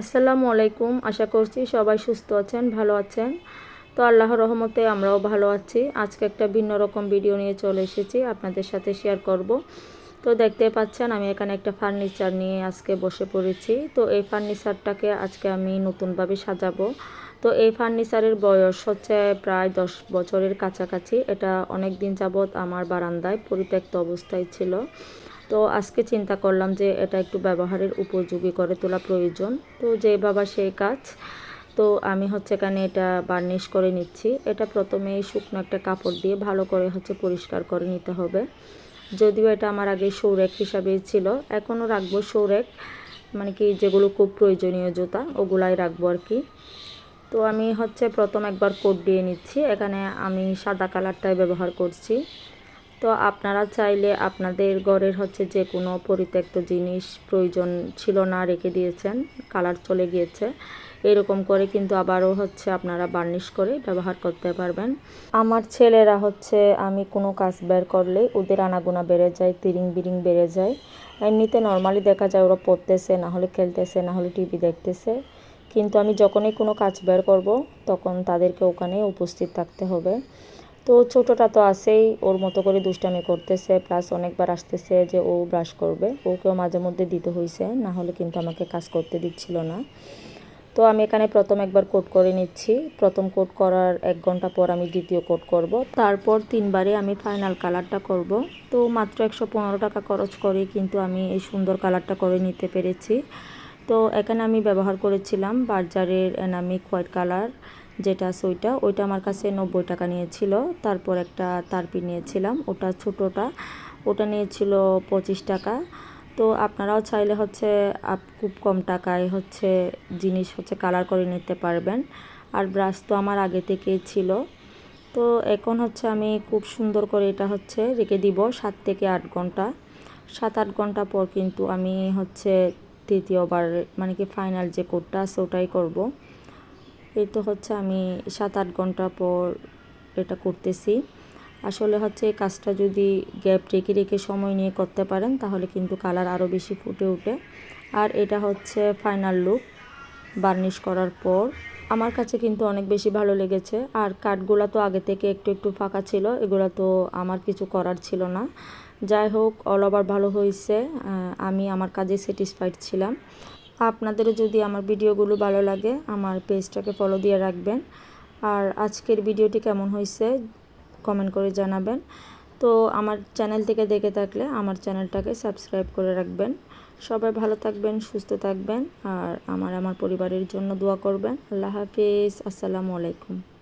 আসসালামু আলাইকুম। আশা করছি সবাই সুস্থ আছেন, ভালো আছেন। তো আল্লাহর রহমতে আমরাও ভালো আছি। আজকে একটা ভিন্ন রকম ভিডিও নিয়ে চলে এসেছি, আপনাদের সাথে শেয়ার করব। তো দেখতে পাচ্ছেন, আমি এখানে একটা ফার্নিচার নিয়ে আজকে বসে পড়েছি। তো এই ফার্নিচারটাকে আজকে আমি নতুনভাবে সাজাবো। তো এই ফার্নিচারের বয়স হচ্ছে প্রায় দশ বছরের কাছাকাছি। এটা অনেক দিন যাবৎ আমার বারান্দায় পরিত্যক্ত অবস্থায় ছিল। তো আজকে চিন্তা করলাম যে এটা একটু ব্যবহারের উপযোগী করে তোলা প্রয়োজন। তো যে বাবা সেই কাজ। তো আমি হচ্ছে এখানে এটা বার্নিশ করে নিচ্ছি। এটা প্রথমে শুকনো একটা কাপড় দিয়ে ভালো করে হচ্ছে পরিষ্কার করে নিতে হবে। যদিও এটা আমার আগে সৌরেক হিসাবেই ছিল, এখনও রাখব সৌরেক। মানে কি যেগুলো খুব প্রয়োজনীয় জুতা, ওগুলাই রাখব আর কি। তো আমি হচ্ছে প্রথম একবার কোট দিয়ে নিচ্ছি। এখানে আমি সাদা কালারটাই ব্যবহার করছি। তো আপনারা চাইলে আপনাদের ঘরের হচ্ছে যে কোনো পরিত্যক্ত জিনিস প্রয়োজন ছিল না, রেখে দিয়েছেন, কালার চলে গিয়েছে। এরকম করে কিন্তু আবারও হচ্ছে আপনারা বার্নিশ করে ব্যবহার করতে পারবেন। আমার ছেলেরা হচ্ছে আমি কোনো কাজ বের করলে ওদের আনাগোনা বেড়ে যায়, তিরিং বিরিং বেড়ে যায়। এমনিতে নর্মালি দেখা যায় ওরা পড়তেছে, না হলে খেলতেছে, না হলে টিভি দেখতেছে। কিন্তু আমি যখনই কোনো কাজ বের করব, তখন তাদেরকে ওখানে উপস্থিত থাকতে হবে। তো ছোটোটা তো আছেই, ওর মতো করে দুষ্টামি করতেছে প্লাস অনেকবার আসতেছে যে ও ব্রাশ করবে, ওকেও মাঝে মধ্যে দিতে হয়েছে না হলে কিন্তু আমাকে কাজ করতে দিচ্ছিল না। তো আমি এখানে প্রথম একবার কোট করে নিচ্ছি, প্রথম কোট করার এক ঘণ্টা পর আমি দ্বিতীয় কোট করব, তারপর তিনবারে আমি ফাইনাল কালারটা করব। তো মাত্র একশো পনেরো টাকা খরচ করে কিন্তু আমি এই সুন্দর কালারটা করে নিতে পেরেছি। তো এখানে আমি ব্যবহার করেছিলাম বার্জারের এনামিক হোয়াইট কালার যেটা আছে ওইটা ওইটা আমার কাছে নব্বই টাকা নিয়েছিল। তারপর একটা তারপি নিয়েছিলাম, ওটা ছোটোটা, ওটা নিয়েছিল পঁচিশ টাকা। তো আপনারাও চাইলে হচ্ছে আপ, খুব কম টাকায় হচ্ছে জিনিস হচ্ছে কালার করে নিতে পারবেন। আর ব্রাশ তো আমার আগে থেকেই ছিল। তো এখন হচ্ছে আমি খুব সুন্দর করে এটা হচ্ছে রেখে দিব সাত থেকে আট ঘণ্টা। সাত আট ঘণ্টা পর কিন্তু আমি হচ্ছে তৃতীয়বার মানে কি ফাইনাল যে কোডটা আছে ওটাই করব। এই তো হচ্ছে আমি সাত আট ঘণ্টা পর এটা করতেছি। আসলে হচ্ছে কাজটা যদি গ্যাপ রেখে রেখে সময় নিয়ে করতে পারেন, তাহলে কিন্তু কালার আরও বেশি ফুটে ওঠে আর এটা হচ্ছে ফাইনাল লুক বার্নিশ করার পর। আমার কাছে কিন্তু অনেক বেশি ভালো লেগেছে। আর কাঠগুলো তো আগে থেকে একটু একটু ফাঁকা ছিল, এগুলো তো আমার কিছু করার ছিল না। যাই হোক অল ওভার ভালো হয়েছে আমি আমার কাজে স্যাটিসফাইড ছিলাম। আপনাদেরও যদি আমার ভিডিওগুলো ভালো লাগে, আমার পেজটাকে ফলো দিয়ে রাখবেন। আর আজকের ভিডিওটি কেমন হয়েছে কমেন্ট করে জানাবেন। তো আমার চ্যানেল থেকে দেখে থাকলে আমার চ্যানেলটাকে সাবস্ক্রাইব করে রাখবেন। সবাই ভালো থাকবেন, সুস্থ থাকবেন, আর আমার আমার পরিবারের জন্য দোয়া করবেন। আল্লাহ হাফিজ, আসসালামু আলাইকুম।